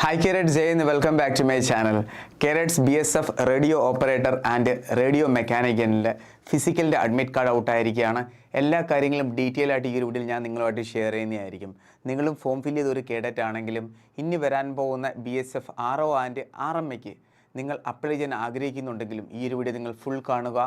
Hi carrot Jai welcome back to my channel കേരറ്റ്സ് B S F radio operator and radio മെക്കാനിക്കലിന്റെ ഫിസിക്കലിന്റെ admit card ഔട്ടായിരിക്കുകയാണ് എല്ലാ കാര്യങ്ങളും detail ആയിട്ട് ഈ ഒരു വീഡിയോയിൽ ഞാൻ നിങ്ങളുമായിട്ട് ഷെയർ ചെയ്യുന്നതായിരിക്കും. നിങ്ങളും ഫോം ഫില്ല് ചെയ്ത ഒരു കേഡറ്റ് ആണെങ്കിലും ഇനി വരാൻ പോകുന്ന B S F R O and R M എക്ക് നിങ്ങൾ അപ്ലൈ ചെയ്യാൻ ആഗ്രഹിക്കുന്നുണ്ടെങ്കിലും ഈ ഒരു വീഡിയോ നിങ്ങൾ ഫുൾ കാണുക.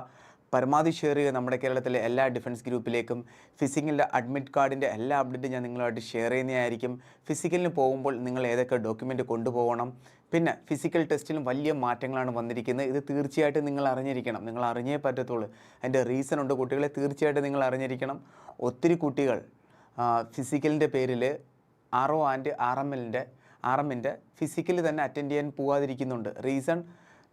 പരമാവധി ഷെയർ ചെയ്യുക നമ്മുടെ കേരളത്തിലെ എല്ലാ ഡിഫൻസ് ഗ്രൂപ്പിലേക്കും. ഫിസിക്കലിന്റെ അഡ്മിറ്റ് കാർഡിന്റെ എല്ലാ അപ്ഡേറ്റും ഞാൻ നിങ്ങളുമായിട്ട് ഷെയർ ചെയ്യുന്നതായിരിക്കും. ഫിസിക്കലിന് പോകുമ്പോൾ നിങ്ങൾ ഏതൊക്കെ ഡോക്യുമെന്റ് കൊണ്ടുപോകണം? പിന്നെ ഫിസിക്കൽ ടെസ്റ്റിലും വലിയ മാറ്റങ്ങളാണ് വന്നിരിക്കുന്നത്. ഇത് തീർച്ചയായിട്ടും നിങ്ങൾ അറിഞ്ഞിരിക്കണം. നിങ്ങൾ അറിഞ്ഞേ പറ്റത്തുള്ളൂ. അതിന്റെ റീസൺ ഉണ്ട് കുട്ടികളെ. തീർച്ചയായിട്ടും നിങ്ങൾ അറിഞ്ഞിരിക്കണം. ഒത്തിരി കുട്ടികൾ ഫിസിക്കലിന്റെ പേരിൽ R O and R M എല്ലിന്റെ ആർ എമ്മിന്റെ ഫിസിക്കലി തന്നെ അറ്റൻഡ് ചെയ്യാൻ പോകാതിരിക്കുന്നുണ്ട് റീസൺ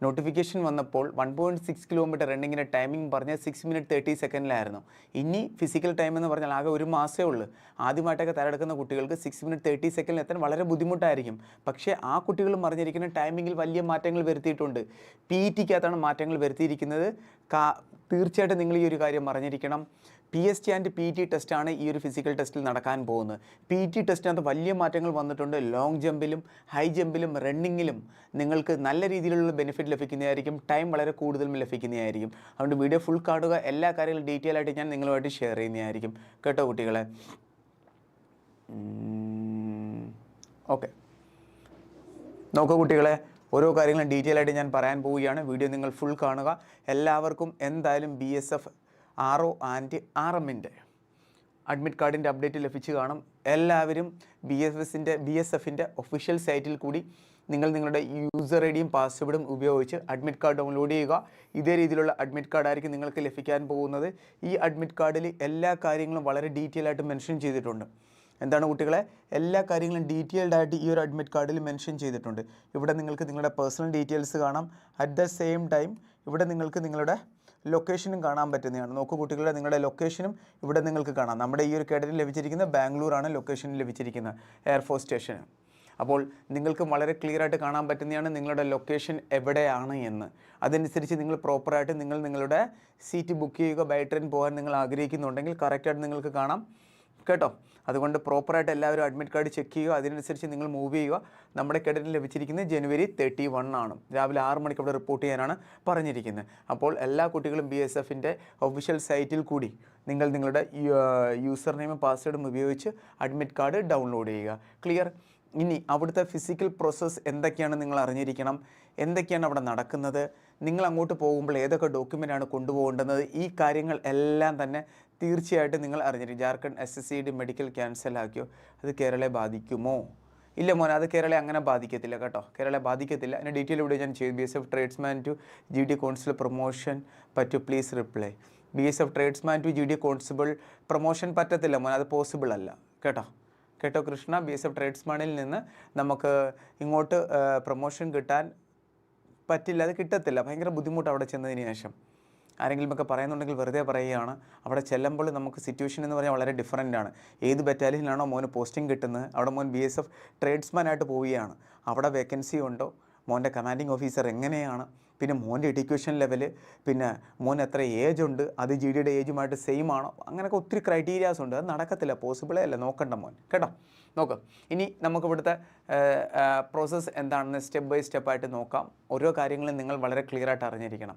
നോട്ടിഫിക്കേഷൻ വന്നപ്പോൾ വൺ പോയിന്റ് സിക്സ് കിലോമീറ്റർ റണ്ണിങ്ങിന്റെ ടൈമിംഗ് പറഞ്ഞ സിക്സ് മിനിറ്റ് തേർട്ടി സെക്കൻഡിലായിരുന്നു ഇനി ഫിസിക്കൽ ടൈം എന്ന് പറഞ്ഞാൽ ആകെ ഒരു മാസമേ ഉള്ളൂ. ആദ്യമായിട്ടൊക്കെ തയ്യാറെടുക്കുന്ന കുട്ടികൾക്ക് സിക്സ് മിനിറ്റ് തേർട്ടി സെക്കൻഡിൽ എത്താൻ വളരെ ബുദ്ധിമുട്ടായിരിക്കും. പക്ഷേ ആ കുട്ടികൾ പറഞ്ഞിരിക്കുന്ന ടൈമിങ്ങിൽ വലിയ മാറ്റങ്ങൾ വരുത്തിയിട്ടുണ്ട്. പി ഇ ടിക്കകത്താണ് മാറ്റങ്ങൾ വരുത്തിയിരിക്കുന്നത്. തീർച്ചയായിട്ടും നിങ്ങൾ ഈ ഒരു കാര്യം അറിഞ്ഞിരിക്കണം. P S T and P T ടെസ്റ്റാണ് ഈ ഒരു ഫിസിക്കൽ ടെസ്റ്റിൽ നടക്കാൻ പോകുന്നത്. പി ടി ടെസ്റ്റിനകത്ത് വലിയ മാറ്റങ്ങൾ വന്നിട്ടുണ്ട്. ലോങ് ജമ്പിലും ഹൈ ജമ്പിലും റണ്ണിങ്ങിലും നിങ്ങൾക്ക് നല്ല രീതിയിലുള്ള ബെനിഫിറ്റ് ലഭിക്കുന്നതായിരിക്കും. ടൈം വളരെ കൂടുതലും ലഭിക്കുന്നതായിരിക്കും. അതുകൊണ്ട് വീഡിയോ ഫുൾ കാണുക. എല്ലാ കാര്യങ്ങളും ഡീറ്റെയിൽ ആയിട്ട് ഞാൻ നിങ്ങളുമായിട്ട് ഷെയർ ചെയ്യുന്നതായിരിക്കും. കേട്ടോ കുട്ടികളെ? ഓക്കെ നോക്കൂ കുട്ടികളെ ഓരോ കാര്യങ്ങളും ഡീറ്റെയിൽ ആയിട്ട് ഞാൻ പറയാൻ പോവുകയാണ്. വീഡിയോ നിങ്ങൾ ഫുൾ കാണുക. എല്ലാവർക്കും എന്തായാലും B S F R O and R എമ്മിന്റെ അഡ്മിറ്റ് കാർഡിന്റെ അപ്ഡേറ്റ് ലഭിച്ചു കാണും. എല്ലാവരും ബി എസ് എസിന്റെ ബി എസ് എഫിന്റെ ഒഫീഷ്യൽ സൈറ്റിൽ കൂടി നിങ്ങൾ നിങ്ങളുടെ യൂസർ ഐ ഡിയും പാസ്വേഡും ഉപയോഗിച്ച് അഡ്മിറ്റ് കാർഡ് ഡൗൺലോഡ് ചെയ്യുക. ഇതേ രീതിയിലുള്ള അഡ്മിറ്റ് കാർഡ് ആയിരിക്കും നിങ്ങൾക്ക് ലഭിക്കാൻ പോകുന്നത്. ഈ അഡ്മിറ്റ് കാർഡിൽ എല്ലാ കാര്യങ്ങളും വളരെ ഡീറ്റെയിൽ ആയിട്ട് മെൻഷൻ ചെയ്തിട്ടുണ്ട്. എന്താണ് കുട്ടികളെ? എല്ലാ കാര്യങ്ങളും ഡീറ്റെയിൽഡ് ആയിട്ട് ഈ ഒരു അഡ്മിറ്റ് കാർഡിൽ മെൻഷൻ ചെയ്തിട്ടുണ്ട്. ഇവിടെ നിങ്ങൾക്ക് നിങ്ങളുടെ പേഴ്സണൽ ഡീറ്റെയിൽസ് കാണാം. അറ്റ് ദ സെയിം ടൈം ഇവിടെ നിങ്ങൾക്ക് നിങ്ങളുടെ ലൊക്കേഷനും കാണാൻ പറ്റുന്നതാണ്. നോക്കൂ കുട്ടികളെ നിങ്ങളുടെ ലൊക്കേഷനും ഇവിടെ നിങ്ങൾക്ക് കാണാം. നമ്മുടെ ഈ ഒരു കേഡറ്റിൽ ലഭിച്ചിരിക്കുന്ന ബാംഗ്ലൂരാണ് ലൊക്കേഷൻ ലഭിച്ചിരിക്കുന്നത് എയർഫോഴ്സ് സ്റ്റേഷന് അപ്പോൾ നിങ്ങൾക്ക് വളരെ ക്ലിയർ ആയിട്ട് കാണാൻ പറ്റുന്നതാണ് നിങ്ങളുടെ ലൊക്കേഷൻ എവിടെയാണ് എന്ന്. അതനുസരിച്ച് നിങ്ങൾ പ്രോപ്പറായിട്ട് നിങ്ങൾ നിങ്ങളുടെ സീറ്റ് ബുക്ക് ചെയ്യുക ബൈ ട്രെയിൻ പോകാൻ നിങ്ങൾ ആഗ്രഹിക്കുന്നുണ്ടെങ്കിൽ കറക്റ്റായിട്ട് നിങ്ങൾക്ക് കാണാം. കേട്ടോ. അതുകൊണ്ട് പ്രോപ്പറായിട്ട് എല്ലാവരും അഡ്മിറ്റ് കാർഡ് ചെക്ക് ചെയ്യുക. അതിനനുസരിച്ച് നിങ്ങൾ മൂവ് ചെയ്യുക. നമ്മുടെ കേഡറ്റിൽ ലഭിച്ചിരിക്കുന്നത് ജനുവരി തേർട്ടി വൺ ആണ്. രാവിലെ ആറ് മണിക്ക് അവിടെ റിപ്പോർട്ട് ചെയ്യാനാണ് പറഞ്ഞിരിക്കുന്നത്. അപ്പോൾ എല്ലാ കുട്ടികളും ബി എസ് എഫിന്റെ ഒഫീഷ്യൽ സൈറ്റിൽ കൂടി നിങ്ങൾ നിങ്ങളുടെ യൂസർ നെയിമും പാസ്വേഡും ഉപയോഗിച്ച് അഡ്മിറ്റ് കാർഡ് ഡൗൺലോഡ് ചെയ്യുക. ക്ലിയർ ഇനി അവിടുത്തെ ഫിസിക്കൽ പ്രോസസ്സ് എന്തൊക്കെയാണ് നിങ്ങൾ അറിഞ്ഞിരിക്കണം? എന്തൊക്കെയാണ് അവിടെ നടക്കുന്നത്? നിങ്ങൾ അങ്ങോട്ട് പോകുമ്പോൾ ഏതൊക്കെ ഡോക്യുമെന്റാണ് കൊണ്ടുപോകേണ്ടത്? ഈ കാര്യങ്ങൾ എല്ലാം തന്നെ തീർച്ചയായിട്ടും നിങ്ങൾ അറിഞ്ഞിരിക്കും. Jharkhand S S C D medical cancel ആക്കിയോ? അത് കേരളയെ ബാധിക്കുമോ? ഇല്ല മോനെ അത് കേരളയെ അങ്ങനെ ബാധിക്കത്തില്ല കേട്ടോ. കേരളയെ ബാധിക്കത്തില്ല. അതിന്റെ ഡീറ്റെയിൽ ഇവിടെ ഞാൻ ചെയ്തു B S F tradesman to G D constable promotion പറ്റു please reply B S F tradesman to G D constable promotion പറ്റത്തില്ല മോനെ അത് പോസിബിൾ അല്ല. കേട്ടോ? കേട്ടോ കൃഷ്ണ? ബി എസ് എഫ് ട്രേഡ്സ്മാനിൽ നിന്ന് നമുക്ക് ഇങ്ങോട്ട് പ്രൊമോഷൻ കിട്ടാൻ പറ്റില്ല. അത് കിട്ടത്തില്ല. ഭയങ്കര ബുദ്ധിമുട്ട് അവിടെ ചെന്നതിന് ശേഷം. ആരെങ്കിലും ഒക്കെ പറയുന്നുണ്ടെങ്കിൽ വെറുതെ പറയുകയാണ്. അവിടെ ചെല്ലുമ്പോൾ നമുക്ക് സിറ്റുവേഷൻ എന്ന് പറഞ്ഞാൽ വളരെ ഡിഫറന്റ് ആണ്. ഏത് ബറ്റാലിയനിലാണോ മോന് പോസ്റ്റിംഗ് കിട്ടുന്നത് അവിടെ മോൻ ബി എസ് എഫ് ട്രേഡ്സ്മാൻ ആയിട്ട് പോവുകയാണ്. അവിടെ വേക്കൻസി ഉണ്ടോ? മോന്റെ കമാൻഡിങ് ഓഫീസർ എങ്ങനെയാണ്? പിന്നെ മോന്റെ എഡ്യൂക്കേഷൻ ലെവൽ പിന്നെ മോൻ എത്ര ഏജ് ഉണ്ട്? അത് ജി ഡിയുടെ ഏജുമായിട്ട് സെയിം ആണോ? അങ്ങനെയൊക്കെ ഒത്തിരി ക്രൈറ്റീരിയാസ് ഉണ്ട്. അത് നടക്കത്തില്ല. പോസിബിളേ അല്ല. നോക്കണ്ട മോൻ. കേട്ടോ? നോക്കാം. ഇനി നമുക്ക് ഇവിടുത്തെ പ്രോസസ്സ് എന്താണെന്ന് സ്റ്റെപ്പ് ബൈ സ്റ്റെപ്പായിട്ട് നോക്കാം. ഓരോ കാര്യങ്ങളും നിങ്ങൾ വളരെ ക്ലിയർ ആയിട്ട് അറിഞ്ഞിരിക്കണം.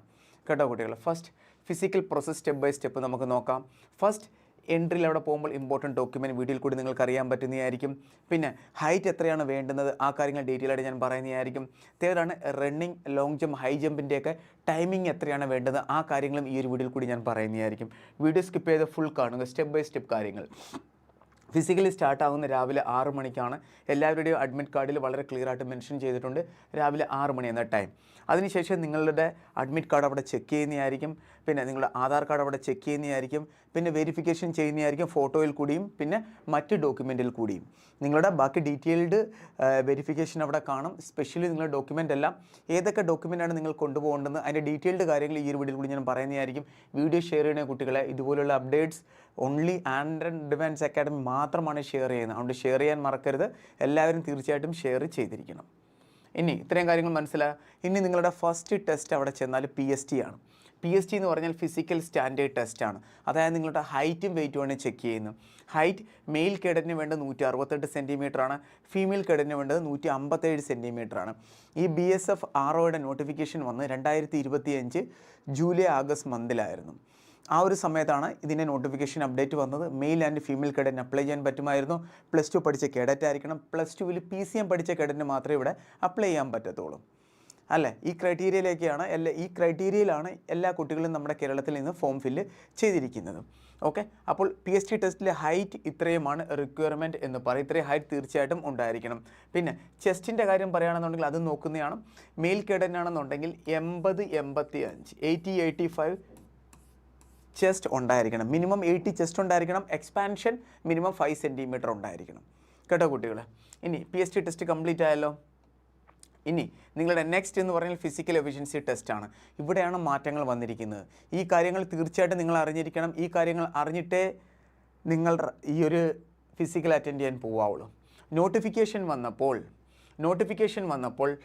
കേട്ടോ കുട്ടികൾ first physical process step by step നമുക്ക് നോക്കാം. ഫസ്റ്റ് എൻട്രിയിൽ അവിടെ പോകുമ്പോൾ ഇമ്പോർട്ടന്റ് ഡോക്യുമെന്റ് വീഡിയോയിൽ കൂടി നിങ്ങൾക്ക് അറിയാൻ പറ്റുന്നതായിരിക്കും. പിന്നെ ഹൈറ്റ് എത്രയാണ് വേണ്ടുന്നത്? ആ കാര്യങ്ങൾ ഡീറ്റെയിൽ ആയിട്ട് ഞാൻ പറയുന്നതായിരിക്കും. തേർഡാണ് റണ്ണിങ് ലോങ് ജമ്പ് ഹൈ ജമ്പിന്റെയൊക്കെ ടൈമിംഗ് എത്രയാണ് വേണ്ടത്? ആ കാര്യങ്ങളും ഈ ഒരു വീഡിയോയിൽ കൂടി ഞാൻ പറയുന്നതായിരിക്കും. വീഡിയോ സ്കിപ്പ് ചെയ്ത് ഫുൾ കാണുക. സ്റ്റെപ്പ് ബൈ സ്റ്റെപ്പ് കാര്യങ്ങൾ. ഫിസിക്കലി സ്റ്റാർട്ട് ആകുന്ന രാവിലെ ആറ് മണിക്കാണ്. എല്ലാവരുടെയും അഡ്മിറ്റ് കാർഡിൽ വളരെ ക്ലിയർ ആയിട്ട് മെൻഷൻ ചെയ്തിട്ടുണ്ട്. രാവിലെ ആറ് മണി എന്ന ടൈം അതിനുശേഷം നിങ്ങളുടെ അഡ്മിറ്റ് കാർഡ് അവിടെ ചെക്ക് ചെയ്യുന്നതായിരിക്കും. പിന്നെ നിങ്ങളുടെ ആധാർ കാർഡ് അവിടെ ചെക്ക് ചെയ്യുന്നതായിരിക്കും. പിന്നെ വെരിഫിക്കേഷൻ ചെയ്യുന്നതായിരിക്കും ഫോട്ടോയിൽ കൂടിയും പിന്നെ മറ്റ് ഡോക്യുമെന്റിൽ കൂടിയും. നിങ്ങളുടെ ബാക്കി ഡീറ്റെയിൽഡ് വെരിഫിക്കേഷൻ അവിടെ കാണും. സ്പെഷ്യലി നിങ്ങളുടെ ഡോക്യുമെന്റ് എല്ലാം. ഏതൊക്കെ ഡോക്യുമെന്റാണ് നിങ്ങൾ കൊണ്ടുപോകേണ്ടത് അതിന്റെ ഡീറ്റെയിൽഡ് കാര്യങ്ങൾ ഈ ഒരു വീഡിയോയിൽ കൂടി ഞാൻ പറയുന്നതായിരിക്കും. വീഡിയോ ഷെയർ ചെയ്യുന്ന കുട്ടികളെ ഇതുപോലുള്ള updates only and defence academy മാത്രമാണ് ഷെയർ ചെയ്യുന്നത്. അതുകൊണ്ട് ഷെയർ ചെയ്യാൻ മറക്കരുത്. എല്ലാവരും തീർച്ചയായിട്ടും ഷെയർ ചെയ്തിരിക്കണം. ഇനി ഇത്രയും കാര്യങ്ങൾ മനസ്സിലാക്കുക ഇനി നിങ്ങളുടെ ഫസ്റ്റ് ടെസ്റ്റ് അവിടെ ചെന്നാൽ പി എസ് ടി ആണ്. പി എസ് ടി എന്ന് പറഞ്ഞാൽ ഫിസിക്കൽ സ്റ്റാൻഡേർഡ് ടെസ്റ്റ് ആണ്. അതായത് നിങ്ങളുടെ ഹൈറ്റും വെയിറ്റുമാണ് ചെക്ക് ചെയ്യുന്നത്. ഹൈറ്റ് മെയിൽ കേഡറ്റിന് വേണ്ടത് നൂറ്റി അറുപത്തെട്ട് സെന്റിമീറ്റർ ആണ്. ഫീമെയിൽ കേഡറ്റിന് വേണ്ടത് നൂറ്റി അമ്പത്തേഴ് സെന്റിമീറ്റർ ആണ്. ഈ ബി എസ് എഫ് ആർ ഒയുടെ നോട്ടിഫിക്കേഷൻ വന്ന് രണ്ടായിരത്തി ഇരുപത്തി അഞ്ച് ജൂലൈ ആഗസ്റ്റ് മന്തിലായിരുന്നു ആ ഒരു സമയത്താണ് ഇതിന്റെ നോട്ടിഫിക്കേഷൻ അപ്ഡേറ്റ് വന്നത്. മെയിൽ ആൻഡ് ഫീമെയിൽ കേഡറ്റിന് അപ്ലൈ ചെയ്യാൻ പറ്റുമായിരുന്നു. പ്ലസ് ടു പഠിച്ച കേഡറ്റ് ആയിരിക്കണം. പ്ലസ് ടുവിൽ പി സി എം പഠിച്ച കേഡറ്റിന് മാത്രമേ ഇവിടെ അപ്ലൈ ചെയ്യാൻ പറ്റത്തുള്ളൂ. അല്ലേ? ഈ ക്രൈറ്റീരിയയിലേക്കാണ് എല്ലാ ഈ ക്രൈറ്റീരിയയിലാണ് എല്ലാ കുട്ടികളും നമ്മുടെ കേരളത്തിൽ നിന്ന് ഫോം ഫില്ല് ചെയ്തിരിക്കുന്നത്. ഓക്കെ അപ്പോൾ പി എസ് ടി ടെസ്റ്റിലെ ഹൈറ്റ് ഇത്രയുമാണ് റിക്വയർമെന്റ് എന്ന് പറയും. ഇത്രയും ഹൈറ്റ് തീർച്ചയായിട്ടും ഉണ്ടായിരിക്കണം. പിന്നെ ചെസ്റ്റിന്റെ കാര്യം പറയുകയാണെന്നുണ്ടെങ്കിൽ അത് നോക്കുന്നതാണ്. മെയിൽ കേഡനാണെന്നുണ്ടെങ്കിൽ എൺപത് എൺപത്തി അഞ്ച് എയ്റ്റി എയ്റ്റി ഫൈവ് ചെസ്റ്റ് ഉണ്ടായിരിക്കണം. മിനിമം എയ്റ്റി ചെസ്റ്റ് ഉണ്ടായിരിക്കണം. എക്സ്പാൻഷൻ മിനിമം ഫൈവ് സെന്റിമീറ്റർ ഉണ്ടായിരിക്കണം. കേട്ടോ കുട്ടികൾ ഇനി P S T test complete ആയല്ലോ. ഇനി നിങ്ങളുടെ നെക്സ്റ്റ് എന്ന് പറഞ്ഞാൽ ഫിസിക്കൽ എഫിഷ്യൻസി ടെസ്റ്റാണ് ഇവിടെയാണ് മാറ്റങ്ങൾ വന്നിരിക്കുന്നത്. ഈ കാര്യങ്ങൾ തീർച്ചയായിട്ടും നിങ്ങൾ അറിഞ്ഞിരിക്കണം. ഈ കാര്യങ്ങൾ അറിഞ്ഞിട്ടേ നിങ്ങൾ ഈ ഒരു ഫിസിക്കൽ അറ്റൻഡ് ചെയ്യാൻ പോവാവുള്ളൂ. നോട്ടിഫിക്കേഷൻ വന്നപ്പോൾ നോട്ടിഫിക്കേഷൻ വന്നപ്പോൾ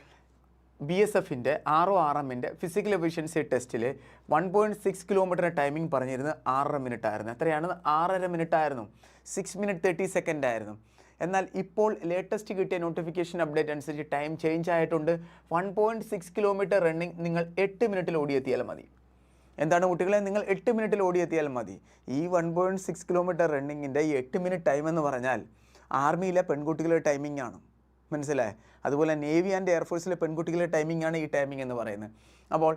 ബി എസ് എഫിന്റെ ആർ ഒ ആർ എമ്മിന്റെ ഫിസിക്കൽ എഫിഷ്യൻസി ടെസ്റ്റിൽ one point six kilometre timing പറഞ്ഞിരുന്നത് ആറര മിനിറ്റ് ആയിരുന്നു. എത്രയാണ്? ആറര മിനിറ്റ് ആയിരുന്നു. സിക്സ് മിനിറ്റ് തേർട്ടി സെക്കൻഡ് ആയിരുന്നു. എന്നാൽ ഇപ്പോൾ ലേറ്റസ്റ്റ് കിട്ടിയ നോട്ടിഫിക്കേഷൻ അപ്ഡേറ്റ് അനുസരിച്ച് ടൈം ചേഞ്ച് ആയിട്ടുണ്ട്. One point six kilometre running നിങ്ങൾ എട്ട് മിനിറ്റിൽ ഓടിയെത്തിയാൽ മതി. എന്താണ് കുട്ടികളെ? നിങ്ങൾ എട്ട് മിനിറ്റിൽ ഓടിയെത്തിയാൽ മതി. ഈ വൺ പോയിന്റ് സിക്സ് കിലോമീറ്റർ റണ്ണിങ്ങിന്റെ എട്ട് മിനിറ്റ് ടൈം എന്ന് പറഞ്ഞാൽ ആർമിയിലെ പെൺകുട്ടികളുടെ ടൈമിംഗ് ആണ്. മനസ്സിലായേ? അതുപോലെ നേവി ആൻഡ് എയർഫോഴ്സിലെ പെൺകുട്ടികളുടെ ടൈമിംഗ് ആണ് ഈ ടൈമിംഗ് എന്ന് പറയുന്നത്. അപ്പോൾ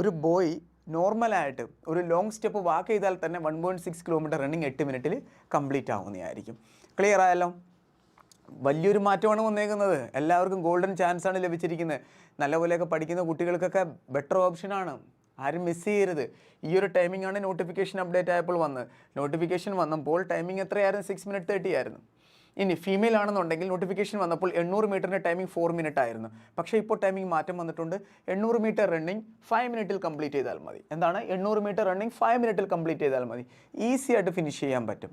ഒരു ബോയ് നോർമലായിട്ട് ഒരു ലോങ് സ്റ്റെപ്പ് വാക്ക് ചെയ്താൽ തന്നെ one point six kilometre running എട്ട് മിനിറ്റിൽ കംപ്ലീറ്റ് ആവുന്നതായിരിക്കും. ക്ലിയർ ആയല്ലോ? വലിയൊരു മാറ്റമാണ് വന്നേക്കുന്നത്. എല്ലാവർക്കും ഗോൾഡൻ ചാൻസ് ആണ് ലഭിച്ചിരിക്കുന്നത്. നല്ലപോലെയൊക്കെ പഠിക്കുന്ന കുട്ടികൾക്കൊക്കെ ബെറ്റർ ഓപ്ഷനാണ് ആരും മിസ് ചെയ്യരുത്. ഈ ഒരു ടൈമിംഗ് ആണ് നോട്ടിഫിക്കേഷൻ അപ്ഡേറ്റ് ആയപ്പോൾ വന്നത്. നോട്ടിഫിക്കേഷൻ വന്നപ്പോൾ ടൈമിംഗ് എത്രയായിരുന്നു? സിക്സ് മിനിറ്റ് തേർട്ടി ആയിരുന്നു. ഇനി ഫീമെയിൽ ആണെന്നുണ്ടെങ്കിൽ നോട്ടിഫിക്കേഷൻ വന്നപ്പോൾ എണ്ണൂറ് മീറ്ററിന്റെ ടൈമിംഗ് ഫോർ മിനിറ്റ് ആയിരുന്നു. പക്ഷേ ഇപ്പോൾ ടൈമിംഗ് മാറ്റം വന്നിട്ടുണ്ട്. എണ്ണൂറ് മീറ്റർ റണ്ണിങ് ഫൈവ് മിനിറ്റിൽ കംപ്ലീറ്റ് ചെയ്താൽ മതി. എന്താണ്? എണ്ണൂറ് മീറ്റർ റണ്ണിങ് ഫൈവ് മിനിറ്റിൽ കംപ്ലീറ്റ് ചെയ്താൽ മതി. ഈസി ആയിട്ട് ഫിനിഷ് ചെയ്യാൻ പറ്റും.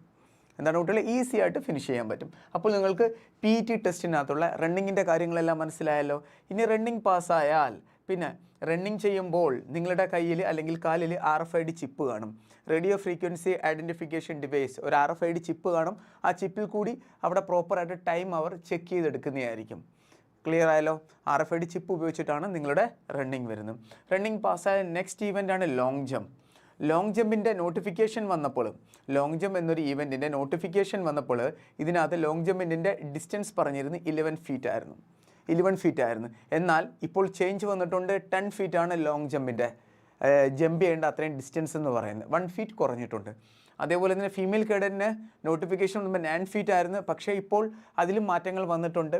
എന്താണ് കുട്ടികളെ? ഈസി ആയിട്ട് ഫിനിഷ് ചെയ്യാൻ പറ്റും. അപ്പോൾ നിങ്ങൾക്ക് പി ടി ടെസ്റ്റിനകത്തുള്ള റണ്ണിങ്ങിന്റെ കാര്യങ്ങളെല്ലാം മനസ്സിലായല്ലോ. ഇനി റണ്ണിങ് പാസ്സായാൽ പിന്നെ റണ്ണിങ് ചെയ്യുമ്പോൾ നിങ്ങളുടെ കയ്യിൽ അല്ലെങ്കിൽ കാലിൽ R F I D chip കാണും. റേഡിയോ ഫ്രീക്വൻസി ഐഡന്റിഫിക്കേഷൻ ഡിവൈസ് ഒരു R F I D chip കാണും. ആ ചിപ്പിൽ കൂടി അവിടെ പ്രോപ്പറായിട്ട് ടൈം അവർ ചെക്ക് ചെയ്തെടുക്കുന്നതായിരിക്കും. ക്ലിയർ ആയല്ലോ? R F I D chip ഉപയോഗിച്ചിട്ടാണ് നിങ്ങളുടെ റണ്ണിങ് വരുന്നത്. റണ്ണിങ് പാസ്സായ നെക്സ്റ്റ് ഈവന്റാണ് ലോങ് ജമ്പ് ലോങ് ജമ്പിന്റെ നോട്ടിഫിക്കേഷൻ വന്നപ്പോൾ ലോങ് ജമ്പ് എന്നൊരു ഈവന്റിന്റെ നോട്ടിഫിക്കേഷൻ വന്നപ്പോൾ ഇതിനകത്ത് ലോങ് ജമ്പിന്റെ ഡിസ്റ്റൻസ് പറഞ്ഞിരുന്നത് ഇലവൻ ഫീറ്റ് ആയിരുന്നു. ഇലവൻ ഫീറ്റ് ആയിരുന്നു. എന്നാൽ ഇപ്പോൾ ചേഞ്ച് വന്നിട്ടുണ്ട് ടെൻ ഫീറ്റ് ആണ് ലോങ് ജമ്പിന്റെ ജമ്പ് ചെയ്യേണ്ട അത്രയും ഡിസ്റ്റൻസ് എന്ന് പറയുന്നത്. വൺ ഫീറ്റ് കുറഞ്ഞിട്ടുണ്ട്. അതേപോലെ തന്നെ ഫീമെയിൽ കേഡറ്റിന് നോട്ടിഫിക്കേഷൻ വന്നപ്പോൾ നയൻ ഫീറ്റ് ആയിരുന്നു. പക്ഷേ ഇപ്പോൾ അതിലും മാറ്റങ്ങൾ വന്നിട്ടുണ്ട്.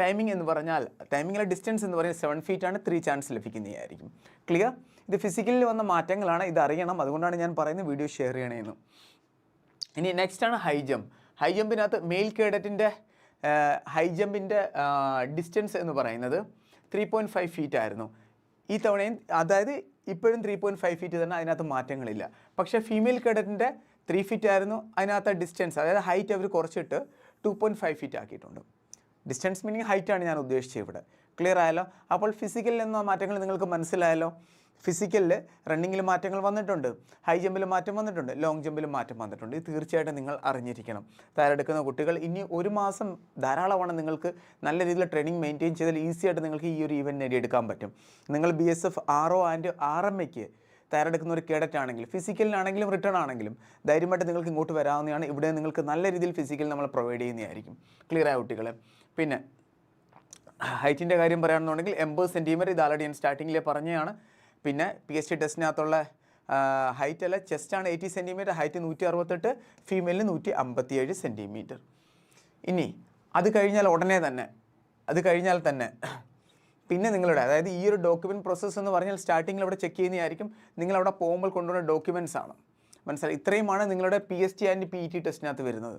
ടൈമിംഗ് എന്ന് പറഞ്ഞാൽ ടൈമിങ്ങിലെ ഡിസ്റ്റൻസ് എന്ന് പറയുന്നത് സെവൻ ഫീറ്റ് ആണ് ത്രീ ചാൻസ് ലഭിക്കുന്നതായിരിക്കും. ക്ലിയർ ഇത് ഫിസിക്കലിൽ വന്ന മാറ്റങ്ങളാണ്. ഇത് അറിയണം. അതുകൊണ്ടാണ് ഞാൻ പറയുന്നത് വീഡിയോ ഷെയർ ചെയ്യണമെന്ന് ഇനി നെക്സ്റ്റ് ആണ് ഹൈ ജമ്പ് ഹൈ ജമ്പിനകത്ത് മെയിൽ കേഡറ്റിന്റെ ഹൈ ജമ്പിന്റെ ഡിസ്റ്റൻസ് എന്ന് പറയുന്നത് ത്രീ പോയിന്റ് ഫൈവ് ഫീറ്റ് ആയിരുന്നു. ഈ തവണയും അതായത് ഇപ്പോഴും ത്രീ പോയിന്റ് ഫൈവ് ഫീറ്റ് തന്നെ അതിനകത്ത് മാറ്റങ്ങളില്ല. പക്ഷേ ഫീമെയിൽ കേഡറ്റിന്റെ ത്രീ ഫീറ്റ് ആയിരുന്നു അതിനകത്ത് ഡിസ്റ്റൻസ് അതായത് ഹൈറ്റ് അവർ കുറച്ചിട്ട് ടു പോയിന്റ് ഫൈവ് ഫീറ്റ് ആക്കിയിട്ടുണ്ട്. ഡിസ്റ്റൻസ് മീനിങ് ഹൈറ്റാണ് ഞാൻ ഉദ്ദേശിച്ചത് ഇവിടെ. ക്ലിയർ ആയല്ലോ? അപ്പോൾ ഫിസിക്കലിൽ എന്ന മാറ്റങ്ങൾ നിങ്ങൾക്ക് മനസ്സിലായല്ലോ? ഫിസിക്കലിൽ റണ്ണിങ്ങിൽ മാറ്റങ്ങൾ വന്നിട്ടുണ്ട്. ഹൈ ജമ്പിൽ മാറ്റം വന്നിട്ടുണ്ട്. ലോങ് ജമ്പിൽ മാറ്റം വന്നിട്ടുണ്ട്. ഇത് തീർച്ചയായിട്ടും നിങ്ങൾ അറിഞ്ഞിരിക്കണം. തയ്യാറെടുക്കുന്ന കുട്ടികൾ ഇനി ഒരു മാസം ധാരാളമാണ് നിങ്ങൾക്ക് നല്ല രീതിയിൽ ട്രെയിനിങ് മെയിന്റെയിൻ ചെയ്താൽ ഈസിയായിട്ട് നിങ്ങൾക്ക് ഈ ഒരു ഈവന്റ് നേടിയെടുക്കാൻ പറ്റും. നിങ്ങൾ B S F R O and R M എക്ക് തയ്യാറെടുക്കുന്ന ഒരു കേഡറ്റ് ആണെങ്കിലും ഫിസിക്കലിനാണെങ്കിലും റിട്ടേൺ ആണെങ്കിലും ധൈര്യമായിട്ട് നിങ്ങൾക്ക് ഇങ്ങോട്ട് വരാവുന്നതാണ്. ഇവിടെ നിങ്ങൾക്ക് നല്ല രീതിയിൽ ഫിസിക്കൽ നമ്മൾ പ്രൊവൈഡ് ചെയ്യുന്നതായിരിക്കും. ക്ലിയർ ആയ കുട്ടികളെ? പിന്നെ ഹൈറ്റിന്റെ കാര്യം പറയുകയാണെന്നുണ്ടെങ്കിൽ എൺപത് സെന്റിമീറ്റർ ഇത് ആൾറെഡി ഞാൻ സ്റ്റാർട്ടിങ്ങിലെ പറഞ്ഞതാണ്. പിന്നെ പി എസ് ടി ടെസ്റ്റിനകത്തുള്ള ഹൈറ്റ് അല്ല ചെസ്റ്റാണ് എയ്റ്റി സെന്റിമീറ്റർ ഹൈറ്റ് നൂറ്റി അറുപത്തെട്ട് ഫീമെയിലിന് നൂറ്റി അമ്പത്തിയേഴ് സെന്റിമീറ്റർ ഇനി അത് കഴിഞ്ഞാൽ ഉടനെ തന്നെ അത് കഴിഞ്ഞാൽ തന്നെ പിന്നെ നിങ്ങളുടെ അതായത് ഈ ഒരു ഡോക്യുമെന്റ് പ്രോസസ്സ് എന്ന് പറഞ്ഞാൽ സ്റ്റാർട്ടിങ്ങിൽ അവിടെ ചെക്ക് ചെയ്യുന്നതായിരിക്കും. നിങ്ങൾ അവിടെ പോകുമ്പോൾ കൊണ്ടുവരുന്ന ഡോക്യുമെന്റ്സ് ആണ്. മനസ്സിലായി? ഇത്രയുമാണ് നിങ്ങളുടെ P S T and P T ടെസ്റ്റിനകത്ത് വരുന്നത്.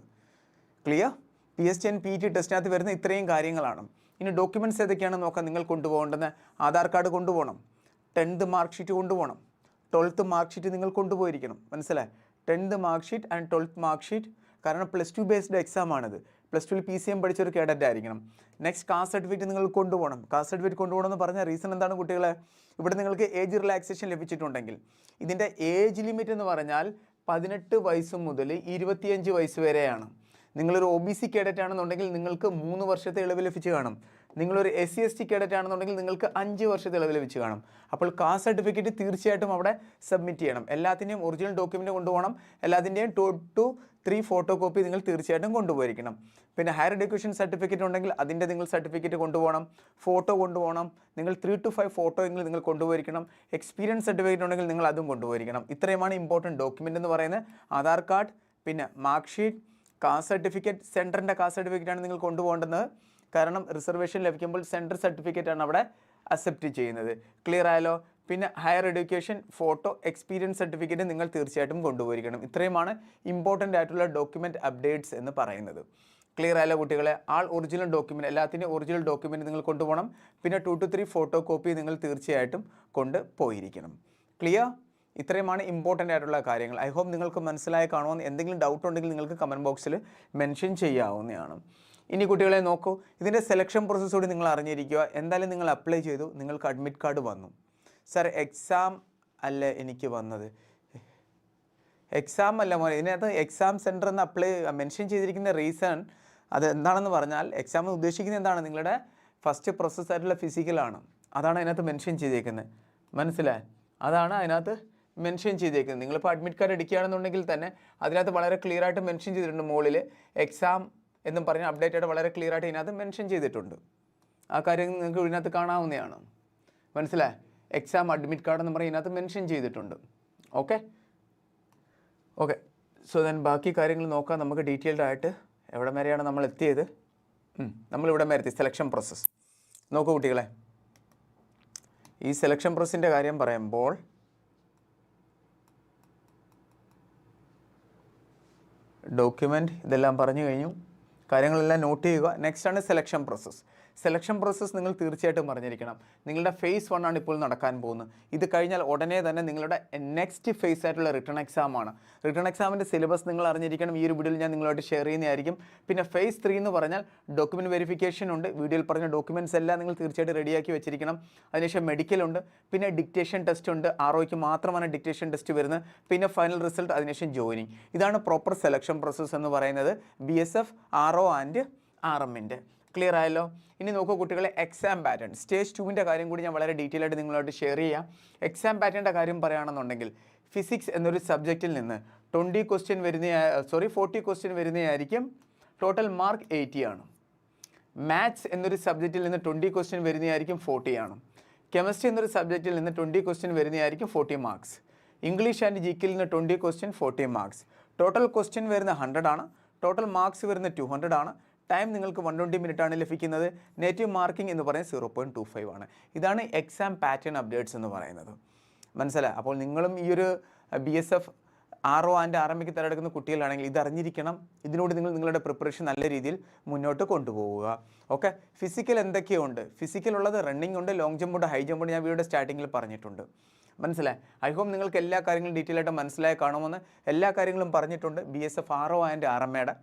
Clear P S T and P T ടെസ്റ്റിനകത്ത് വരുന്ന ഇത്രയും കാര്യങ്ങളാണ്. ഇനി ഡോക്യുമെന്റ്സ് ഏതൊക്കെയാണെന്ന് നോക്കാം നിങ്ങൾ കൊണ്ടുപോകേണ്ടത്? ആധാർ കാർഡ് കൊണ്ടുപോകണം. ടെൻത്ത് മാർക്ക് ഷീറ്റ് കൊണ്ടുപോകണം. ട്വൽത്ത് മാർക്ക് ഷീറ്റ് നിങ്ങൾ കൊണ്ടുപോയിരിക്കണം. മനസ്സിലായി? Tenth mark sheet and twelfth mark sheet. കാരണം പ്ലസ് ടു ബേസ്ഡ് എക്സാം ആണിത്. പ്ലസ് ടുവിൽ പി സി എം പഠിച്ച ഒരു കേഡറ്റ് ആയിരിക്കണം. നെക്സ്റ്റ് കാസ്റ്റ് സർട്ടിഫിക്കറ്റ് നിങ്ങൾ കൊണ്ടുപോകണം. കാസ്റ്റ് സർട്ടിഫിക്കറ്റ് കൊണ്ടുപോകണം എന്ന് പറഞ്ഞ റീസൺ എന്താണ് കുട്ടികളെ? ഇവിടെ നിങ്ങൾക്ക് ഏജ് റിലാക്സേഷൻ ലഭിച്ചിട്ടുണ്ടെങ്കിൽ. ഇതിന്റെ ഏജ് ലിമിറ്റ് എന്ന് പറഞ്ഞാൽ പതിനെട്ട് വയസ്സ് മുതൽ ഇരുപത്തിയഞ്ച് വയസ്സ് വരെയാണ്. നിങ്ങളൊരു ഒ ബി സി കേഡറ്റ് ആണെന്നുണ്ടെങ്കിൽ നിങ്ങൾക്ക് മൂന്ന് വർഷത്തെ ഇളവ് ലഭിച്ച് കാണും. നിങ്ങളൊരു S C S T cadet ആണെന്നുണ്ടെങ്കിൽ നിങ്ങൾക്ക് അഞ്ച് വർഷത്തെ ഇളവ് വെച്ച് കാണും. അപ്പോൾ കാസ്റ്റ് സർട്ടിഫിക്കറ്റ് തീർച്ചയായിട്ടും അവിടെ സബ്മിറ്റ് ചെയ്യണം. എല്ലാത്തിന്റെയും ഒറിജിനൽ ഡോക്യുമെന്റ് കൊണ്ടുപോകണം. എല്ലാത്തിന്റെയും two two three photo copy നിങ്ങൾ തീർച്ചയായിട്ടും കൊണ്ടുപോയിരിക്കണം. പിന്നെ ഹയർ എഡ്യൂക്കേഷൻ സർട്ടിഫിക്കറ്റ് ഉണ്ടെങ്കിൽ അതിന്റെ നിങ്ങൾ സർട്ടിഫിക്കറ്റ് കൊണ്ടുപോകണം. ഫോട്ടോ കൊണ്ടുപോകണം. നിങ്ങൾ ത്രീ ടു ഫൈവ് ഫോട്ടോ എങ്കിലും നിങ്ങൾ കൊണ്ടുപോയിരിക്കണം. എക്സ്പീരിയൻസ് സർട്ടിഫിക്കറ്റ് ഉണ്ടെങ്കിൽ നിങ്ങൾ അതും കൊണ്ടുപോയിരിക്കണം. ഇത്രയുമാണ് ഇമ്പോർട്ടന്റ് ഡോക്യുമെന്റ് എന്ന് പറയുന്നത്. ആധാർ കാർഡ് പിന്നെ മാർക്ക് ഷീറ്റ് കാസ്റ്റ് സർട്ടിഫിക്കറ്റ് സെന്ററിന്റെ കാസ്റ്റ് സർട്ടിഫിക്കറ്റാണ് നിങ്ങൾ കൊണ്ടുപോകേണ്ടത്. കാരണം റിസർവേഷൻ ലഭിക്കുമ്പോൾ സെൻട്രൽ സർട്ടിഫിക്കറ്റ് ആണ് അവിടെ അക്സെപ്റ്റ് ചെയ്യുന്നത്. ക്ലിയർ ആയാലോ പിന്നെ higher education photo experience certificate നിങ്ങൾ തീർച്ചയായിട്ടും കൊണ്ടുപോയിരിക്കണം. ഇത്രയുമാണ് ഇമ്പോർട്ടന്റ് ആയിട്ടുള്ള ഡോക്യുമെന്റ് അപ്ഡേറ്റ്സ് എന്ന് പറയുന്നത്. ക്ലിയർ ആയാലോ കുട്ടികളെ? ആൾ ഒറിജിനൽ ഡോക്യുമെന്റ് എല്ലാത്തിന്റെയും ഒറിജിനൽ ഡോക്യുമെന്റ് നിങ്ങൾ കൊണ്ടുപോകണം. പിന്നെ two two three photo copy നിങ്ങൾ തീർച്ചയായിട്ടും കൊണ്ടുപോയിരിക്കണം ക്ലിയർ ഇത്രയുമാണ് ഇമ്പോർട്ടന്റ് ആയിട്ടുള്ള കാര്യങ്ങൾ. ഐ ഹോപ്പ് നിങ്ങൾക്ക് മനസ്സിലായി കാണുമെന്ന് എന്തെങ്കിലും ഡൗട്ട് ഉണ്ടെങ്കിൽ നിങ്ങൾക്ക് കമന്റ് ബോക്സിൽ മെൻഷൻ ചെയ്യാവുന്നതാണ്. ഇനി കുട്ടികളെ നോക്കൂ. ഇതിന്റെ സെലക്ഷൻ പ്രോസസ്സ് കൂടി നിങ്ങൾ അറിഞ്ഞിരിക്കുക. എന്തായാലും നിങ്ങൾ അപ്ലൈ ചെയ്തു. നിങ്ങൾക്ക് അഡ്മിറ്റ് കാർഡ് വന്നു. സർ എക്സാം അല്ല എനിക്ക് വന്നത്. എക്സാം അല്ല മോനെ. ഇതിനകത്ത് എക്സാം സെന്റർ എന്ന് അപ്ലൈ മെൻഷൻ ചെയ്തിരിക്കുന്ന റീസൺ അത് എന്താണെന്ന് പറഞ്ഞാൽ എക്സാം ഉദ്ദേശിക്കുന്നത് എന്താണ്? നിങ്ങളുടെ ഫസ്റ്റ് പ്രോസസ്സ് ആയിട്ടുള്ള ഫിസിക്കലാണ് അതാണ് അതിനകത്ത് മെൻഷൻ ചെയ്തേക്കുന്നത്. മനസ്സിലായി? അതാണ് അതിനകത്ത് മെൻഷൻ ചെയ്തേക്കുന്നത്. നിങ്ങളിപ്പോൾ അഡ്മിറ്റ് കാർഡ് എടുക്കുകയാണെന്നുണ്ടെങ്കിൽ തന്നെ അതിനകത്ത് വളരെ ക്ലിയർ ആയിട്ട് മെൻഷൻ ചെയ്തിട്ടുണ്ട് മുകളിൽ എക്സാം എന്നും പറഞ്ഞ് അപ്ഡേറ്റഡ് വളരെ ക്ലിയർ ആയിട്ട് ഇതിനകത്ത് മെൻഷൻ ചെയ്തിട്ടുണ്ട്. ആ കാര്യം നിങ്ങൾക്ക് ഇതിനകത്ത് കാണാവുന്നതാണ്. മനസ്സിലായി? എക്സാം അഡ്മിറ്റ് കാർഡ് എന്ന് പറഞ്ഞ് ഇതിനകത്ത് മെൻഷൻ ചെയ്തിട്ടുണ്ട്. ഓക്കെ ഓക്കെ സോ ദെൻ ബാക്കി കാര്യങ്ങൾ നോക്കാം. നമുക്ക് ഡീറ്റെയിൽഡ് ആയിട്ട് എവിടെ വരെയാണ് നമ്മൾ എത്തിയത്? നമ്മളിവിടെ വരെ എത്തി. സെലക്ഷൻ പ്രോസസ്സ് നോക്കൂ കുട്ടികളെ. ഈ സെലക്ഷൻ പ്രോസസ്സിന്റെ കാര്യം പറയുമ്പോൾ ഡോക്യുമെന്റ് ഇതെല്ലാം പറഞ്ഞു കഴിഞ്ഞു. കാര്യങ്ങളെല്ലാം നോട്ട് ചെയ്യുക. നെക്സ്റ്റ് ആണ് സെലക്ഷൻ പ്രോസസ്സ് സെലക്ഷൻ പ്രോസസ്സ് നിങ്ങൾ തീർച്ചയായിട്ടും അറിഞ്ഞിരിക്കണം. നിങ്ങളുടെ ഫേസ് വൺ ആണ് ഇപ്പോൾ നടക്കാൻ പോകുന്നത്. ഇത് കഴിഞ്ഞാൽ ഉടനെ തന്നെ നിങ്ങളുടെ നെക്സ്റ്റ് ഫേസ് ആയിട്ടുള്ള റിട്ടേൺ എക്സാം ആണ്. റിട്ടേൺ എക്സാമിന്റെ സിലബസ് നിങ്ങൾ അറിഞ്ഞിരിക്കണം. ഈ ഒരു വീഡിയോയിൽ ഞാൻ നിങ്ങളോട് ഷെയർ ചെയ്യുന്നതായിരിക്കും. പിന്നെ ഫേസ് ത്രീ എന്ന് പറഞ്ഞാൽ ഡോക്യുമെന്റ് വെരിഫിക്കേഷൻ ഉണ്ട്. വീഡിയോയിൽ പറഞ്ഞ ഡോക്യുമെന്റ്സ് എല്ലാം നിങ്ങൾ തീർച്ചയായിട്ടും റെഡിയാക്കി വെച്ചിരിക്കണം. അതിനുശേഷം മെഡിക്കൽ ഉണ്ട്. പിന്നെ ഡിക്റ്റേഷൻ ടെസ്റ്റ് ഉണ്ട്. ആർ ഒയ്ക്ക് മാത്രമാണ് ഡിക്റ്റേഷൻ ടെസ്റ്റ് വരുന്നത്. പിന്നെ ഫൈനൽ റിസൾട്ട് അതിനുശേഷം ജോയിനിങ് ഇതാണ് പ്രോപ്പർ സെലക്ഷൻ പ്രോസസ്സ് എന്ന് പറയുന്നത്. B S F R O and R എമ്മിന്റെ ക്ലിയർ ആയല്ലോ. ഇനി നോക്കൂ കുട്ടികളെ എക്സാം പാറ്റേൺ സ്റ്റേജ് ടുവിന്റെ കാര്യം കൂടി ഞാൻ വളരെ ഡീറ്റെയിൽ ആയിട്ട് നിങ്ങളോട് ഷെയർ ചെയ്യാം. എക്സാം പാറ്റേണിന്റെ കാര്യം പറയുകയാണെന്നുണ്ടെങ്കിൽ ഫിസിക്സ് എന്നൊരു സബ്ജക്റ്റിൽ നിന്ന് ട്വന്റി ക്വസ്റ്റ്യൻ വരുന്ന സോറി ഫോർട്ടി ക്വസ്റ്റ്യൻ വരുന്നതായിരിക്കും. ടോട്ടൽ മാർക്ക് എയ്റ്റി ആണ്. മാത്സ് എന്നൊരു സബ്ജക്റ്റിൽ നിന്ന് ട്വന്റി ക്വസ്റ്റ്യൻ വരുന്നതായിരിക്കും ഫോർട്ടി ആണ്. കെമിസ്ട്രി എന്നൊരു സബ്ജക്റ്റിൽ നിന്ന് ട്വന്റി ക്വസ്റ്റ്യൻ വരുന്നതായിരിക്കും ഫോർട്ടി മാർക്സ് ഇംഗ്ലീഷ് ആൻഡ് ജിക്കിൽ നിന്ന് twenty question forty marks total question വരുന്ന ഹൺഡ്രഡ് ആണ്. ടോട്ടൽ മാർക്സ് വരുന്ന ടു ഹൺഡ്രഡ് ആണ്. ടൈം നിങ്ങൾക്ക് വൺ ട്വന്റി മിനിറ്റ് ആണ് ലഭിക്കുന്നത്. നെറ്റീവ് മാർക്കിംഗ് എന്ന് പറയുന്നത് സീറോ പോയിന്റ് ടു ഫൈവ് ആണ്. ഇതാണ് എക്സാം പാറ്റേൺ അപ്ഡേറ്റ്സ് എന്ന് പറയുന്നത്. മനസ്സിലായി അപ്പോൾ നിങ്ങളും ഈ ഒരു B S F R O and R M ഒക്കെ തിരഞ്ഞെടുക്കുന്ന കുട്ടികളാണെങ്കിൽ ഇത് അറിഞ്ഞിരിക്കണം. ഇതിനോട് നിങ്ങൾ നിങ്ങളുടെ പ്രിപ്പറേഷൻ നല്ല രീതിയിൽ മുന്നോട്ട് കൊണ്ടുപോവുക. ഓക്കെ ഫിസിക്കൽ എന്തൊക്കെയുണ്ട്? ഫിസിക്കൽ ഉള്ളത് റണ്ണിംഗ് ഉണ്ട് ലോങ് ജമ്പ് ഉണ്ട് ഹൈ ജമ്പ് ഉണ്ട്. ഞാൻ വീഡിയോ സ്റ്റാർട്ടിങ്ങിൽ പറഞ്ഞിട്ടുണ്ട്. മനസ്സിലായി ഐ ഹോപ്പ് നിങ്ങൾക്ക് എല്ലാ കാര്യങ്ങളും ഡീറ്റെയിൽ ആയിട്ട് മനസ്സിലായി കാണുമെന്ന് എല്ലാ കാര്യങ്ങളും പറഞ്ഞിട്ടുണ്ട്. B S F R O and R M എയുടെ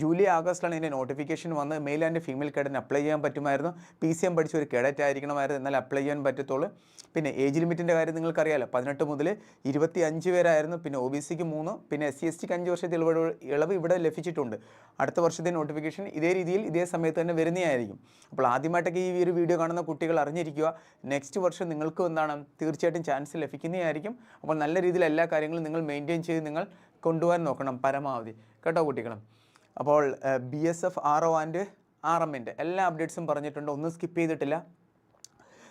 ജൂലൈ ആഗസ്റ്റിലാണ് ഇതിന്റെ നോട്ടിഫിക്കേഷൻ വന്ന് മെയിൽ ആൻഡ് ഫീമെയിൽ കേഡറ്റിന് അപ്ലൈ ചെയ്യാൻ പറ്റുമായിരുന്നു. പി സി എം പഠിച്ച ഒരു കേഡറ്റ് ആയിരിക്കണമായിരുന്നു. എന്നാൽ അപ്ലൈ ചെയ്യാൻ പറ്റത്തുള്ളൂ. പിന്നെ ഏജ് ലിമിറ്റിന്റെ കാര്യം നിങ്ങൾക്കറിയാലോ. പതിനെട്ട് മുതൽ ഇരുപത്തി അഞ്ച് പേരായിരുന്നു പിന്നെ ഒ ബി സിക്ക് മൂന്ന് പിന്നെ എസ് സി എസ് ടിക്ക് അഞ്ച് വർഷത്തെ ഇളവ് ഇളവ് ഇവിടെ ലഭിച്ചിട്ടുണ്ട്. അടുത്ത വർഷത്തെ നോട്ടിഫിക്കേഷൻ ഇതേ രീതിയിൽ ഇതേ സമയത്ത് തന്നെ വരുന്നതായിരിക്കും. അപ്പോൾ ആദ്യമായിട്ടൊക്കെ ഈ ഒരു വീഡിയോ കാണുന്ന കുട്ടികൾ അറിഞ്ഞിരിക്കുക. നെക്സ്റ്റ് വർഷം നിങ്ങൾക്ക് എന്താണ്? തീർച്ചയായിട്ടും ചാൻസ് ലഭിക്കുന്നതായിരിക്കും. അപ്പോൾ നല്ല രീതിയിൽ എല്ലാ കാര്യങ്ങളും നിങ്ങൾ മെയിന്റെയിൻ ചെയ്ത് നിങ്ങൾ കൊണ്ടുപോകാൻ നോക്കണം പരമാവധി. കേട്ടോ കുട്ടികളും? അപ്പോൾ B S F R O and R എമ്മിന്റെ എല്ലാ അപ്ഡേറ്റ്സും പറഞ്ഞിട്ടുണ്ട്. ഒന്നും സ്കിപ്പ് ചെയ്തിട്ടില്ല.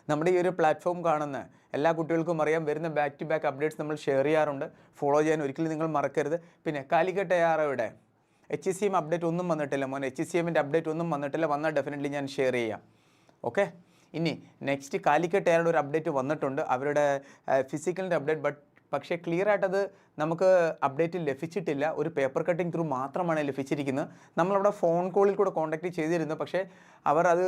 നമ്മുടെ ഈ ഒരു പ്ലാറ്റ്ഫോം കാണുന്ന എല്ലാ കുട്ടികൾക്കും അറിയാം വരുന്ന ബാക്ക് ടു ബാക്ക് അപ്ഡേറ്റ്സ് നമ്മൾ ഷെയർ ചെയ്യാറുണ്ട്. ഫോളോ ചെയ്യാൻ ഒരിക്കലും നിങ്ങൾ മറക്കരുത്. പിന്നെ കാലിക്കട്ട് ആറോയുടെ എച്ച് സി എം അപ്ഡേറ്റ് ഒന്നും വന്നിട്ടില്ല മോൻ എച്ച് സി എമ്മിന്റെ അപ്ഡേറ്റ് ഒന്നും വന്നിട്ടില്ല. വന്നാൽ ഡെഫിനറ്റ്ലി ഞാൻ ഷെയർ ചെയ്യാം. ഓക്കെ ഇനി നെക്സ്റ്റ് കാലിക്കട്ട് എയറുടെ ഒരു അപ്ഡേറ്റ് വന്നിട്ടുണ്ട്. അവരുടെ ഫിസിക്കലിന്റെ അപ്ഡേറ്റ് ബട്ട് പക്ഷേ ക്ലിയർ ആയിട്ടത് നമുക്ക് അപ്ഡേറ്റ് ലഭിച്ചിട്ടില്ല. ഒരു പേപ്പർ കട്ടിംഗ് ത്രൂ മാത്രമാണ് ലഭിച്ചിരിക്കുന്നത്. നമ്മളവിടെ ഫോൺ കോളിൽ കൂടെ കോൺടാക്ട് ചെയ്തിരുന്നു. പക്ഷേ അവർ അത്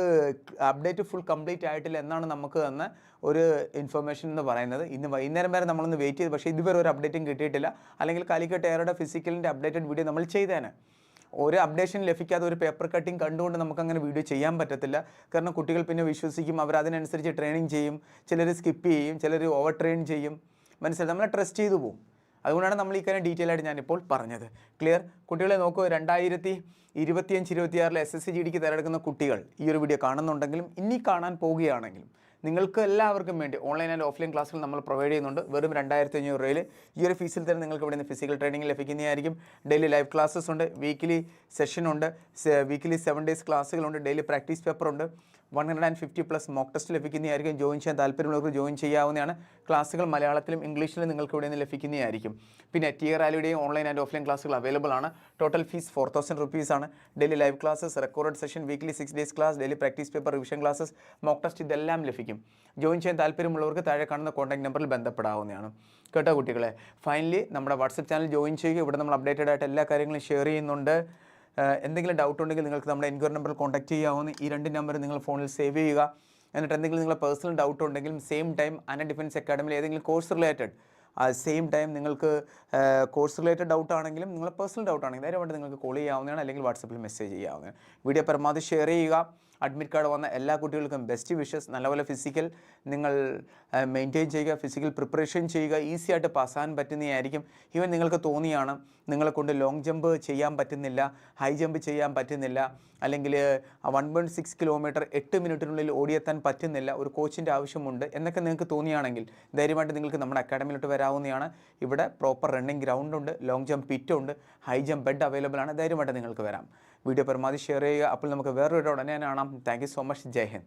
അപ്ഡേറ്റ് ഫുൾ കംപ്ലീറ്റ് ആയിട്ടില്ല എന്നാണ് നമുക്ക് തന്ന ഒരു ഇൻഫർമേഷൻ എന്ന് പറയുന്നത്. ഇന്ന് വൈകുന്നേരം വരെ നമ്മളൊന്ന് വെയിറ്റ് ചെയ്തു. പക്ഷേ ഇതുവരെ ഒരു അപ്ഡേറ്റും കിട്ടിയിട്ടില്ല. അല്ലെങ്കിൽ കാലിക്കട്ട് എയറുടെ ഫിസിക്കലിന്റെ അപ്ഡേറ്റഡ് വീഡിയോ നമ്മൾ ചെയ്തേനെ. ഒരു അപ്ഡേഷൻ ലഭിക്കാതെ ഒരു പേപ്പർ കട്ടിങ് കണ്ടുകൊണ്ട് നമുക്കങ്ങനെ വീഡിയോ ചെയ്യാൻ പറ്റത്തില്ല. കാരണം കുട്ടികൾ പിന്നെ വിശ്വസിക്കും. അവർ അതിനനുസരിച്ച് ട്രെയിനിങ് ചെയ്യും. ചിലർ സ്കിപ്പ് ചെയ്യും. ചിലർ ഓവർ ട്രെയിൻ ചെയ്യും. മനസ്സിലായി. നമ്മളെ ട്രസ്റ്റ് ചെയ്തു പോകും അതുകൊണ്ടാണ് നമ്മൾ ഈ കാര്യം ഡീറ്റെയിൽ ആയിട്ട് ഞാനിപ്പോൾ പറഞ്ഞത്. ക്ലിയർ കുട്ടികളെ നോക്കൂ രണ്ടായിരത്തി ഇരുപത്തിയഞ്ച് ഇരുപത്തിയാറിൽ എസ് എസ് സി ജി ഡിക്ക് തിരഞ്ഞെടുക്കുന്ന കുട്ടികൾ ഈ ഒരു വീഡിയോ കാണുന്നുണ്ടെങ്കിലും ഇനി കാണാൻ പോവുകയാണെങ്കിലും നിങ്ങൾക്ക് എല്ലാവർക്കും വേണ്ടി ഓൺലൈൻ ആൻഡ് ഓഫ്ലൈൻ ക്ലാസ്സുകൾ നമ്മൾ പ്രൊവൈഡ് ചെയ്യുന്നുണ്ട്. വെറും രണ്ടായിരത്തി അഞ്ഞൂറ് രൂപയിൽ ഈ ഒരു ഫീസിൽ തന്നെ നിങ്ങൾക്ക് ഇവിടെ നിന്ന് ഫിസിക്കൽ ട്രെയിനിങ് ലഭിക്കുന്നതായിരിക്കും. ഡെയിലി ലൈവ് ക്ലാസ്സസ് ഉണ്ട് വീക്കിലി സെഷൻ ഉണ്ട് വീക്കിലി സെവൻ ഡേയ്സ് ക്ലാസ്സുകളുണ്ട് ഡെയിലി പ്രാക്ടീസ് പേപ്പർ ഉണ്ട്. One hundred and fifty plus mock test ലഭിക്കുന്നതായിരിക്കും. ജോയിൻ ചെയ്യാൻ താല്പര്യമുള്ളവർക്ക് ജോയിൻ ചെയ്യാവുന്നതാണ്. ക്ലാസ്സുകൾ മലയാളത്തിലും ഇംഗ്ലീഷിലും നിങ്ങൾക്ക് ഇവിടെ നിന്ന് ലഭിക്കുന്നതായിരിക്കും. പിന്നെ ടി ആർ ആലിയുടെയും ഓൺലൈൻ ആൻഡ് ഓഫ്ലൈൻ ക്ലാസ്സുകൾ അവൈലബിൾ ആണ്. Total fees four thousand rupees ആണ്. Daily live classes record session weekly six days class daily practice paper revision classes mock test ഇതെല്ലാം ലഭിക്കും. ജോയിൻ ചെയ്യാൻ താല്പര്യമുള്ളവർക്ക് താഴെ കാണുന്ന കോൺടാക്ട് നമ്പറിൽ ബന്ധപ്പെടാവുന്നതാണ്. കേട്ടോ കുട്ടികളെ? ഫൈനലി നമ്മുടെ വാട്സപ്പ് ചാനൽ ജോയിൻ ചെയ്യുക. ഇവിടെ നമ്മൾ അപ്ഡേറ്റഡ് ആയിട്ട് എല്ലാ കാര്യങ്ങളും ഷെയർ ചെയ്യുന്നുണ്ട്. എന്തെങ്കിലും ഡൗട്ട് ഉണ്ടെങ്കിൽ നിങ്ങൾക്ക് നമ്മുടെ എൻക്വയറി നമ്പറിൽ കോൺടാക്ട് ചെയ്യാവുന്ന ഈ രണ്ട് നമ്പർ നിങ്ങൾ ഫോണിൽ സേവ് ചെയ്യുക. എന്നിട്ട് എന്തെങ്കിലും നിങ്ങളുടെ പേഴ്സണൽ ഡൗട്ട് ഉണ്ടെങ്കിലും സെയിം ടൈം അന ഡിഫൻസ് അക്കാഡമിയിൽ ഏതെങ്കിലും കോഴ്സ് റിലേറ്റഡ് സെയിം ടൈം നിങ്ങൾക്ക് കോഴ്സ് റിലേറ്റഡ് ഡൗട്ട് ആണെങ്കിലും നിങ്ങളുടെ പേഴ്സണൽ ഡൗട്ട് ആണെങ്കിൽ നേരെ വേണ്ടി നിങ്ങൾക്ക് കോൾ ചെയ്യാവുന്നതാണ് അല്ലെങ്കിൽ വാട്സപ്പിൽ മെസ്സേജ് ചെയ്യാവുന്നതാണ്. വീഡിയോ പരമാവധി ഷെയർ ചെയ്യുക. അഡ്മിറ്റ് കാർഡ് വന്ന എല്ലാ കുട്ടികൾക്കും ബെസ്റ്റ് വിഷസ് നല്ലപോലെ ഫിസിക്കൽ നിങ്ങൾ മെയിന്റെയിൻ ചെയ്യുക ഫിസിക്കൽ പ്രിപ്പറേഷൻ ചെയ്യുക. ഈസി ആയിട്ട് പാസ്സാൻ പറ്റുന്നതായിരിക്കും. ഈവൻ നിങ്ങൾക്ക് തോന്നിയാണ് നിങ്ങളെ കൊണ്ട് ലോങ് ജമ്പ് ചെയ്യാൻ പറ്റുന്നില്ല ഹൈ ജമ്പ് ചെയ്യാൻ പറ്റുന്നില്ല. അല്ലെങ്കിൽ വൺ പോയിന്റ് സിക്സ് കിലോമീറ്റർ എട്ട് മിനിറ്റിനുള്ളിൽ ഓടിയെത്താൻ പറ്റുന്നില്ല ഒരു കോച്ചിന്റെ ആവശ്യമുണ്ട് എന്നൊക്കെ നിങ്ങൾക്ക് തോന്നിയാണെങ്കിൽ ധൈര്യമായിട്ട് നിങ്ങൾക്ക് നമ്മുടെ അക്കാഡമിയിലോട്ട് വരാവുന്നതാണ്. ഇവിടെ പ്രോപ്പർ റണ്ണിങ് ഗ്രൗണ്ട് ഉണ്ട് ലോങ് ജമ്പ് പിറ്റ് ഉണ്ട് ഹൈ ജമ്പ് ബെഡ് അവൈലബിൾ ആണ്. ധൈര്യമായിട്ട് നിങ്ങൾക്ക് വരാം. വീഡിയോ പരമാവധി ഷെയർ ചെയ്യുക. അപ്പോൾ നമുക്ക് വേറൊരു ഉടനെ കാണാം. Thank so much Jai Hind.